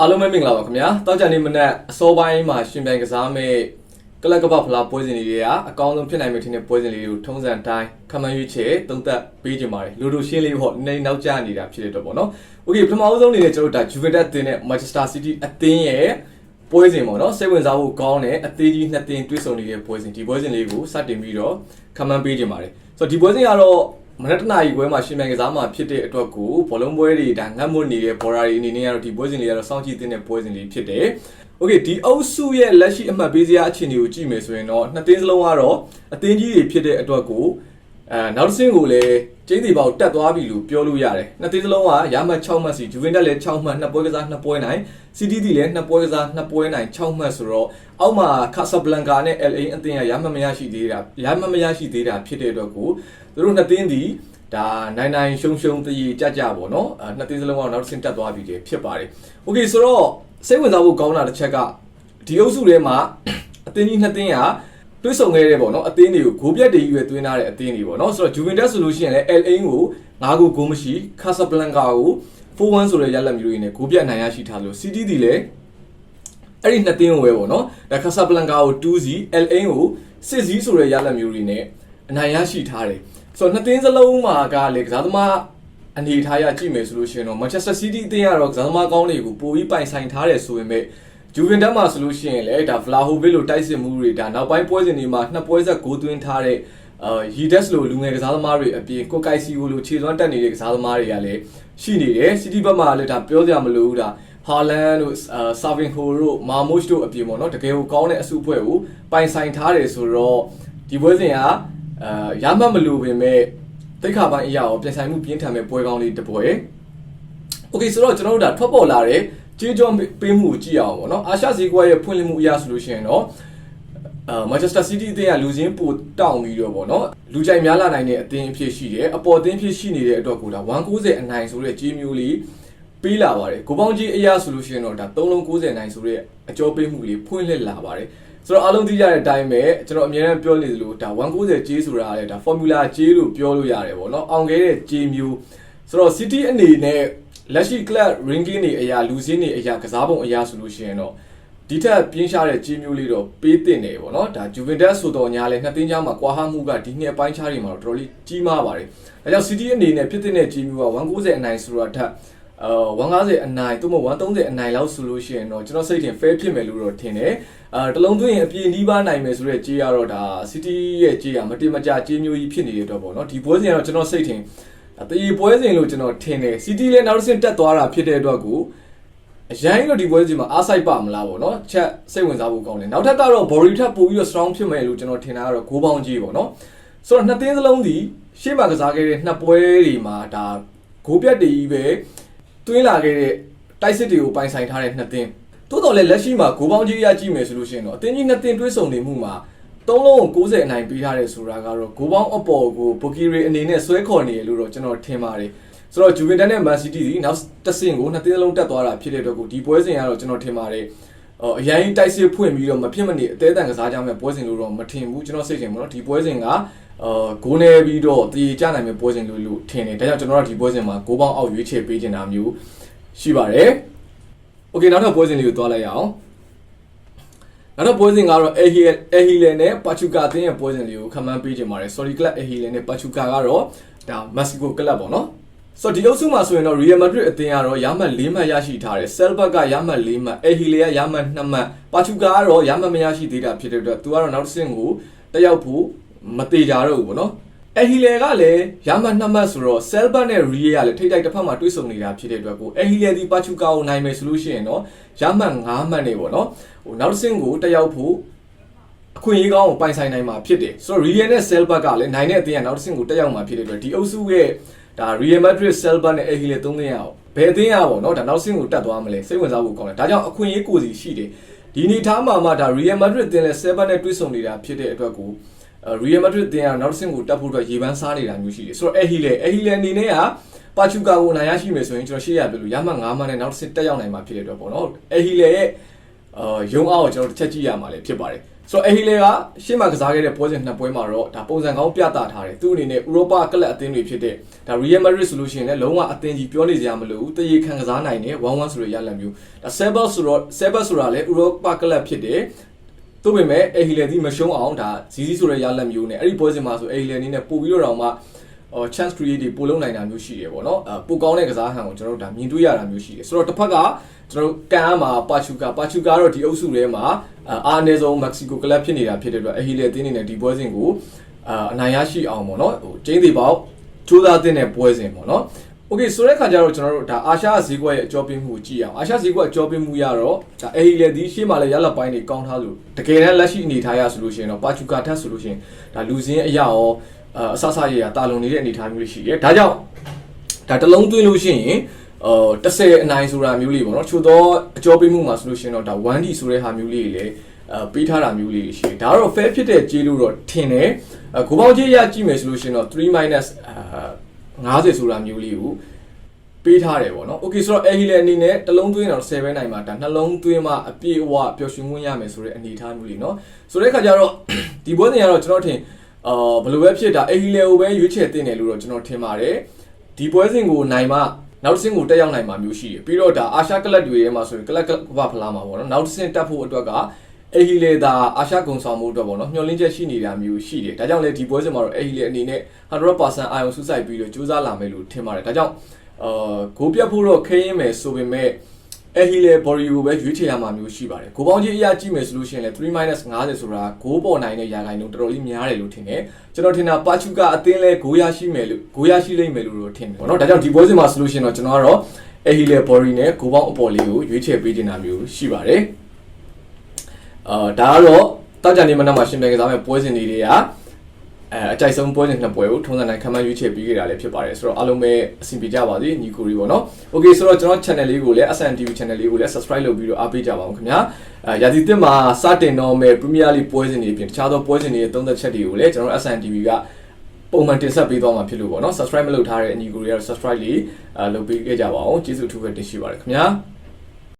အားလုံးပဲမင်္ဂလာပါခင်ဗျာတောက်ကြနေမနက်အစောပိုင်းမှာရှင်ပြိုင်ကစားမဲ့ကလပ်ကပ္ပဖလားပွဲစဉ်လေးတွေကအကောင်းဆုံးဖြစ်နိုင်မယ့်ထင်တဲ့ပွဲစဉ်လေးတွေကိုထုံးစံတိုင်းခမန်းရွေးချယ်သုံးသက်ပေးကြပါတယ်လူတို့ရှင်းလေးပေါ့နည်းနည်းနောက်ကျနေတာဖြစ်တဲ့အတွက်ပေါ့နော်โอเคပထမအဆုံးအနေနဲ့ကျွန်တော်တို့ဒါ Juventus တင်တဲ့ Manchester City အသင်းရဲ့ပွဲစဉ်ပေါ့နော်စိတ်ဝင်စားဖို့ကောင်းတဲ့အသေးကြီးနှစ်သင်းတွဲဆုံနေတဲ့ပွဲစဉ်ဒီပွဲစဉ်လေးကိုစတင်ပြီးတော့ခမန်းပေးကြပါတယ်ဆိုတော့ဒီပွဲစဉ်ကတော့ မနက်တနာရီခွဲမှာရှင်မြန်ကစားမှာဖြစ်တဲ့အတွက်ကိုဘောလုံးပွဲတွေဒါငတ်မွတ်နေတဲ့ဘော်ရာတွေအနေနဲ့ကတော့ဒီပွဲစဉ်လေးကတော့စောင့်ကြည့်သင့်တဲ့ပွဲစဉ်လေးဖြစ်တယ်။ Okay ဒီအုပ်စုရဲ့လက်ရှိအမှတ်ပေးစရာအခြေအနေကိုကြည့်မယ်ဆိုရင်တော့နှစ်သင်းစလုံးကတော့အသင်းကြီးတွေဖြစ်တဲ့အတွက်ကိုအဲနောက်တစ်ဆင့်ကိုလည်းကျင်းစီပေါက်တက်သွားပြီလို့ပြောလို့ရတယ်။နှစ်သင်းစလုံးကရမှတ်6မှတ်စီဂျူဗင်တက်လည်း6မှတ်နှစ်ပွဲကစားနှစ်ပွဲနိုင်စီးတီးတီလည်းနှစ်ပွဲကစားနှစ်ပွဲနိုင်6မှတ်ဆိုတော့အောက်မှာကာဆာဘလန်ကာနဲ့ LA အသင်းကရမှတ်မရရှိသေးတာရမှတ်မရရှိသေးတာဖြစ်တဲ့အတွက်ကို သူတို့နှစ်သင်းဒီ ဒါနိုင်နိုင်ရှုံရှုံတည်ကြကြပေါ့နော်အဲနှစ်သင်းစလုံးကနောက်တစ်ဆင့်တက်သွားပြီတည်းဖြစ်ပါတယ်โอเคဆိုတော့စိတ်ဝင်စားဖို့ကောင်းတာတစ်ချက်ကဒီအုပ်စုထဲမှာအသင်းကြီးနှစ်သင်းကတွဲဆုံခဲ့တဲ့ပေါ့နော်အသင်းတွေကိုဂိုးပြတ်တွေကြီးပဲတွင်းထားတဲ့အသင်းတွေပေါ့နော်ဆိုတော့ Juventus ဆိုလို့ရှိရင်လည်း LA ကို9ဂိုးဂိုးမရှိ Casablanca ကို4-1ဆိုတဲ့ရလဒ်မျိုးတွေနဲ့ဂိုးပြတ်နိုင်ရရှိထားလို့ City ဒီလည်းအဲ့ဒီနှစ်သင်းကိုပဲပေါ့နော်ဒါ Casablanca ကို2-0 LA ကို6-0ဆိုတဲ့ရလဒ်မျိုးတွေနဲ့အနိုင်ရရှိထားတယ် ဆိုတော့နှစ်သင်းစလုံးမှာကလေကစားသမားအနေထားရကြည့်မယ်ဆိုလို့ရှိရင်တော့ Manchester City အသင်းကတော့ကစားသမားကောင်းတွေကိုပိုပြီးပိုင်ဆိုင်ထားတယ်ဆိုပေမဲ့ Juventus မှာဆိုလို့ရှိရင်လည်းဒါ Vlahovic လိုတိုက်စစ်မှုတွေဒါနောက်ပိုင်းပွဲစဉ်တွေမှာနှစ်ပွဲဆက်ဂိုးသွင်းထားတဲ့အာ Yides လိုလူငယ်ကစားသမားတွေအပြင်ကိုကိုက်စီကိုလိုခြေစွမ်းတက်နေတဲ့ကစားသမားတွေကလည်းရှိနေတယ် City ဘက်မှာလည်းဒါပြောစရာမလိုဘူးဒါဟာလန်တို့ဆာဗင်ဟိုတို့မာမုရှ်တို့အပြင်ပေါ့နော်တကယ်ကိုကောင်းတဲ့အစုအဖွဲ့ကိုပိုင်ဆိုင်ထားတယ်ဆိုတော့ဒီပွဲစဉ်က အာရမမလို့ပင်မဲ့တိတ်ခါပိုင်းအရာရောပြန်ဆိုင်မှုပြင်းထန်မဲ့ပွဲကောင်းလေးတစ်ပွဲ Okay ဆိုတော့ကျွန်တော်တို့ဒါထွက်ပေါ်လာတဲ့ကြေးကြောပေးမှုကိုကြည့်အောင်ပေါ့နော်အာရှဈေးကွက်ရဲ့ဖွင့်လှစ်မှုအရာဆိုလို့ရှိရင်တော့အာမန်ချက်စတာစီးတီးအသင်းကလူချင်းပိုတောင်းပြီးတော့ပေါ့နော်လူကြိုက်များလာနိုင်တဲ့အသင်းအဖြစ်ရှိတယ်အပေါ်အသင်းဖြစ်ရှိနေတဲ့အတွက်ကိုဒါ190အနိုင်ဆိုတဲ့ကြေးမျိုးလေးပေးလာပါတယ်ကိုပေါင်းကြီးအရာဆိုလို့ရှိရင်တော့ဒါ3လုံး90အနိုင်ဆိုတဲ့အကျော်ပေးမှုလေးဖွင့်လှစ်လာပါတယ် ဆိုတော့အားလုံးသိကြတဲ့အတိုင်းပဲကျွန်တော်အများအားပြောနေသလိုဒါ190ကြေးဆိုတာလည်းဒါ formula ကြေးလို့ပြောလို့ရတယ်ပေါ့နော်အောင်ခဲ့တဲ့ကြေးမျိုးဆိုတော့ city အနေနဲ့လက်ရှိ club ranking တွေအရာလူစင်းတွေအရာကစားပုံအရာဆိုလို့ရှိရင်တော့ဒီထက်ပြင်းရှားတဲ့ကြေးမျိုးလေးတော့ပေးတင်တယ်ပေါ့နော်ဒါ Juventus ဆိုတော့ညာလဲနှစ်သင်းကြားမှာကွာဟမှုကဒီနှစ်အပိုင်းခြားတွေမှာတော့တော်တော်လေးကြီးမားပါတယ်ဒါကြောင့် City အနေနဲ့ဖြစ်တဲ့ကြေးမျိုးက190အနိုင်ဆိုတာထက်အာ 150အနိုင်သို့မဟုတ်130အနိုင်လောက်ဆိုလို့ရှိရင်တော့ကျွန်တော်စိတ်ထင် fair ဖြစ်မယ်လို့တော့ထင်တယ်အာတလုံးသွင်းရင်အပြည့်နှီးပါနိုင်မယ်ဆိုတဲ့ကြေးကတော့ဒါ City ရဲ့ကြေးကမတင်မကြကြေးမျိုးကြီးဖြစ်နေတဲ့အတွက်ပေါ့နော်ဒီပွဲစဉ်ကတော့ကျွန်တော်စိတ်ထင်အသေးပွဲစဉ်လို့ကျွန်တော်ထင်တယ် City လည်းနောက်တစ်ဆင့်တက်သွားတာဖြစ်တဲ့အတွက်ကိုအရင်ကတော့ဒီပွဲစဉ်မှာအားဆိုင်ပါမလားပေါ့နော်ချက်စိတ်ဝင်စားဖို့ကောင်းတယ်နောက်ထပ်ကတော့ Bori ထပ်ပို့ပြီးတော့ strong ဖြစ်မယ်လို့ကျွန်တော်ထင်တာကတော့ဂိုးပေါင်းကြီးပေါ့နော်ဆိုတော့နှစ်သင်းစလုံးဒီရှေ့မှာကစားခဲ့တဲ့နှစ်ပွဲတွေမှာဒါဂိုးပြတ်တွေကြီးပဲ တွင်းလာခဲ့တဲ့တိုက်စစ်တွေကိုပိုင်ဆိုင်ထားတဲ့နှစ်သင်းတိုးတော်လည်းလက်ရှိမှာဂိုးပေါင်းကြီးရကြည့်မယ်ဆိုလို့ရှိရင်တော့အသင်းကြီးနှစ်သင်းတွဲဆုံနေမှုမှာသုံးလုံးကို90အနိုင်ပေးထားတယ်ဆိုတာကတော့ဂိုးပေါင်းအပေါ်ကိုပိုကီရီအနေနဲ့ဆွဲခေါ်နေရလို့တော့ကျွန်တော်ထင်ပါတယ်ဆိုတော့ဂျူဗင်တက်နဲ့မန်စီးတီးဒီနောက်တစ်ဆင့်ကိုနှစ်သင်းလုံးတက်သွားတာဖြစ်တဲ့အတွက်ကိုဒီပွဲစဉ်ကတော့ကျွန်တော်ထင်ပါတယ်အအရင်တိုက်စစ်ဖွင့်ပြီးတော့မဖြစ်မနေအသေးအံကစားကြမဲ့ပွဲစဉ်လို့တော့မထင်ဘူးကျွန်တော်စိတ်ထင်ပါတော့ဒီပွဲစဉ်က အာဂိုးနေပြီးတော့တည်ကြနိုင်မဲ့ပွဲစဉ်လို့လို့ထင်တယ်ဒါကြောင့်ကျွန်တော်တို့ဒီပွဲစဉ်မှာဂိုးပေါင်းအောက်ရွေးချယ်ပေးချင်တာမျိုးရှိပါတယ်โอเคနောက်ထပ်ပွဲစဉ်လေးကိုသွားလိုက်ရအောင်နောက်တော့ပွဲစဉ်ကတော့ Ehile Ehile နဲ့ Pachuca အသင်းရဲ့ပွဲစဉ်လေးကိုခန့်မှန်းပေးချင်ပါတယ် Sorry Club Ehile နဲ့ Pachuca ကတော့ဒါ Mexico Club ပေါ့နော်ဆိုတော့ဒီအုပ်စုမှာဆိုရင်တော့ Real Madrid အသင်းကတော့ရမှတ်၄မှတ်ရရှိထားတယ်။ Celtic ကရမှတ်၄မှတ်၊ Ehile ကရမှတ်2မှတ်၊ Pachuca ကတော့ရမှတ်မရရှိသေးတာဖြစ်တဲ့အတွက်သူကတော့နောက်တစ်ဆင့်ကိုတက်ရောက်ဖို့ မသေးကြတော့ဘူးပေါ့နော်။အဲဟီလေကလည်းရမတ်နှစ်မှတ်ဆိုတော့ဆယ်ဘတ်နဲ့ရီယာကလည်းထိတိုက်တစ်ဖက်မှာတွေးဆုံနေတာဖြစ်တဲ့အတွက်ကိုအဲဟီလေဒီပါချူကာကိုနိုင်မယ်ဆိုလို့ရှိရင်တော့ရမတ်၅မှတ်နေပေါ့နော်။ဟိုနောက်တစ်ဆင့်ကိုတက်ရောက်ဖို့အခွင့်အရေးကောင်းကိုပိုင်ဆိုင်နိုင်မှာဖြစ်တယ်ဆိုတော့ Real နဲ့ Selba ကလည်းနိုင်တဲ့အသင်းကနောက်တစ်ဆင့်ကိုတက်ရောက်မှာဖြစ်တဲ့အတွက်ဒီအုပ်စုရဲ့ဒါ Real Madrid Selba နဲ့ Elche သုံးသင်းရအောင်ဘယ်အသင်းရပါတော့ဒါနောက်ဆင့်ကိုတက်သွားမလဲစိတ်ဝင်စားဖို့ကောင်းတယ်ဒါကြောင့်အခွင့်အရေးကိုစီရှိတယ်ဒီနေ့ထားမှာမှဒါ Real Madrid တင်လဲ Selba နဲ့တွေ့ဆုံနေတာဖြစ်တဲ့အတွက်ကို Real Madrid တင်ရနောက်ဆင့်ကိုတက်ဖို့အတွက်ရေပန်းစားနေတာမျိုးရှိတယ်ဆိုတော့ Ehile Ehile အနေနဲ့ကပါချူကာကိုနိုင်ရရှိမယ်ဆိုရင်ကျွန်တော်ရှေ့ရပြလို့ရမှတ်9မှတ်နဲ့နောက်တစ်ဆင့်တက်ရောက်နိုင်မှာဖြစ်တဲ့အတွက်ပေါ့နော် Ehile ရဲ့အာရုံအားကိုကျွန်တော်တစ်ချက်ကြည့်ရမှာလည်းဖြစ်ပါတယ်ဆိုတော့အဟီလေကရှေ့မှာကစားခဲ့တဲ့ပွဲစဉ်နှစ်ပွဲမှာတော့ဒါပုံစံကောင်းပြသထားတယ်သူ့အနေနဲ့ဥရောပကလပ်အသင်းတွေဖြစ်တဲ့ဒါ Real Madrid ဆိုလို့ရှိရင်လည်းလုံးဝအသင်းကြီးပြောနေစရာမလိုဘူးတရေခံကစားနိုင်တယ်1-1ဆိုတဲ့ရလဒ်မျိုးဒါ Sebas ဆိုတော့ Sebas ဆိုတာလည်းဥရောပကလပ်ဖြစ်တယ် သို့ပေမဲ့အဟီလေဒီမရှုံးအောင်ဒါဇီဇီဆိုတဲ့ရလဒ်မျိုးနဲ့အဲ့ဒီပွဲစဉ်မှာဆိုအဟီလေအနေနဲ့ပို့ပြီးတော့တော့မှဟို chance create တွေပို့လုံးနိုင်တာမျိုးရှိတယ်ပေါ့နော်အပိုကောင်းတဲ့ကစားဟန်ကိုကျွန်တော်တို့ဒါမြင်တွေ့ရတာမျိုးရှိတယ်ဆိုတော့တစ်ဖက်ကကျွန်တော်တို့ကန်အားမှာပါချူကာပါချူကာတော့ဒီအုပ်စုထဲမှာအာအနည်းဆုံးမက္ကဆီကိုကလပ်ဖြစ်နေတာဖြစ်တဲ့အတွက်အဟီလေအသင်းအနေနဲ့ဒီပွဲစဉ်ကိုအာအနိုင်ရရှိအောင်ပေါ့နော်ဟိုကျင်းသေးပေါက်စူးစမ်းတဲ့ပွဲစဉ်ပေါ့နော် โอเคဆိုတဲ့ခါကျတော့ကျွန်တော်တို့ဒါအာရှဈေးကွက်ရဲ့အကြောပေးမှုကိုကြည့်အောင်အာရှဈေးကွက်အကြောပေးမှုရတော့ဒါအဟီလေဒီရှေ့မှာလည်းရလက်ပိုင်းတွေကောင်းထားလို့တကယ်တမ်းလက်ရှိအနေထားရဆိုလို့ရှိရင်တော့ပါချူကာထက်ဆိုလို့ရှိရင်ဒါလူစင်းအရာရောအာအဆဆရရတာလုံနေတဲ့အနေထားမျိုးတွေရှိတယ်ဒါကြောင့်ဒါတစ်လုံးသွင်းလို့ရှိရင်အော်30အနိုင်ဆိုတာမျိုးလေးပေါ့နော်ချို့တော့အကြောပေးမှုမှာဆိုလို့ရှိရင်တော့ဒါ 1D ဆိုတဲ့ဟာမျိုးလေးတွေလည်းအဲပေးထားတာမျိုးလေးတွေရှိတယ်ဒါကတော့ fair ဖြစ်တဲ့ကြေးလို့တော့ထင်တယ်အကိုပေါင်းကြေးရကြည့်မယ်ဆိုလို့ရှိရင်တော့3 minus အာ 90ဆိုတာမျိုးလေးကိုပေးထားတယ်ပေါ့နော်။ Okay ဆိုတော့ A ဟီလေအနေနဲ့တစ်လုံးသွင်းတော့7နိုင်မှာဒါနှလုံးသွင်းမှအပြည့်အဝပျော်ရွှင်ခွင့်ရမယ်ဆိုတဲ့အနေအထားမျိုးလေးနော်။ဆိုတဲ့အခါကျတော့ဒီပွဲစဉ်ကတော့ကျွန်တော်ထင်အာဘယ်လိုပဲဖြစ်တာ A ဟီလေကိုပဲရွေးချယ်တင်တယ်လို့တော့ကျွန်တော်ထင်ပါတယ်။ဒီပွဲစဉ်ကိုနိုင်မှနောက်တစ်ဆင့်ကိုတက်ရောက်နိုင်မှာမျိုးရှိတယ်။ပြီးတော့ဒါအာရှကလပ်တွေထဲမှာဆိုရင်ကလပ်ကဘာဖလားမှာပေါ့နော်။နောက်တစ်ဆင့်တက်ဖို့အတွက်က အေဟီလေသာအာရှကုံဆောင်မှုအတွက်ပေါ့နော်မျှော်လင့်ချက်ရှိနေတာမျိုးရှိတယ်ဒါကြောင့်လေဒီပွဲစဉ်မှာတော့အေဟီလေအနေနဲ့100%အာရုံစူးစိုက်ပြီးတော့စူးစမ်းလာမယ်လို့ထင်ပါတယ်ဒါကြောင့်အာဂိုးပြတ်ဖို့တော့ခင်းရင်းမယ်ဆိုပေမဲ့အေဟီလေဘော်ရီကိုပဲရွေးချယ်ရမှာမျိုးရှိပါတယ်ဂိုးပေါင်းကြီးအရာကြည့်မယ်ဆိုလို့ရှိရင်လေ3 50ဆိုတာဂိုးပေါ်နိုင်တဲ့ရာဂိုင်နှုန်းတော်တော်လေးများတယ်လို့ထင်တယ်ကျွန်တော်ထင်တာပါချူကာအသင်းလဲဂိုးရရှိမယ်လို့ဂိုးရရှိလိမ့်မယ်လို့တော့ထင်တယ်ပေါ့နော်ဒါကြောင့်ဒီပွဲစဉ်မှာဆိုလို့ရှိရင်တော့ကျွန်တော်ကတော့အေဟီလေဘော်ရီနဲ့ဂိုးပေါင်းအပေါ်လေးကိုရွေးချယ်ပေးနေတာမျိုးရှိပါတယ် အာဒါကတော့တောက်ကြနေမနက်မှာရှင်ပြန်ကစားမဲ့ပွဲစဉ်တွေတွေကအဲအကြိုက်ဆုံးပွဲစဉ်နှစ်ပွဲကိုထုံးစံတိုင်းခံမှန်းရွေးချယ်ပြီးခဲ့တာလည်းဖြစ်ပါတယ်ဆိုတော့အားလုံးပဲအဆင်ပြေကြပါစေညီကိုရီပေါ့နော်။ Okay ဆိုတော့ကျွန်တော် channel လေးကိုလည်း SNTV channel လေးကိုလည်း subscribe လုပ်ပြီးတော့အားပေးကြပါဦးခင်ဗျာ။အဲရာသီတစ်မှာစတင်တော့မဲ့ Premier League ပွဲစဉ်တွေအပြင်တခြားသောပွဲစဉ်တွေရဲ့သုံးသက်ချက်တွေကိုလည်းကျွန်တော် SNTV ကပုံမှန်တင်ဆက်ပေးသွားမှာဖြစ်လို့ပေါ့နော် subscribe မလုပ်ထားတဲ့ညီကိုရီကတော့ subscribe လေးအဲလုပ်ပေးခဲ့ကြပါအောင်ကျေးဇူးအထူးပဲတင်ရှိပါတယ်ခင်ဗျာ။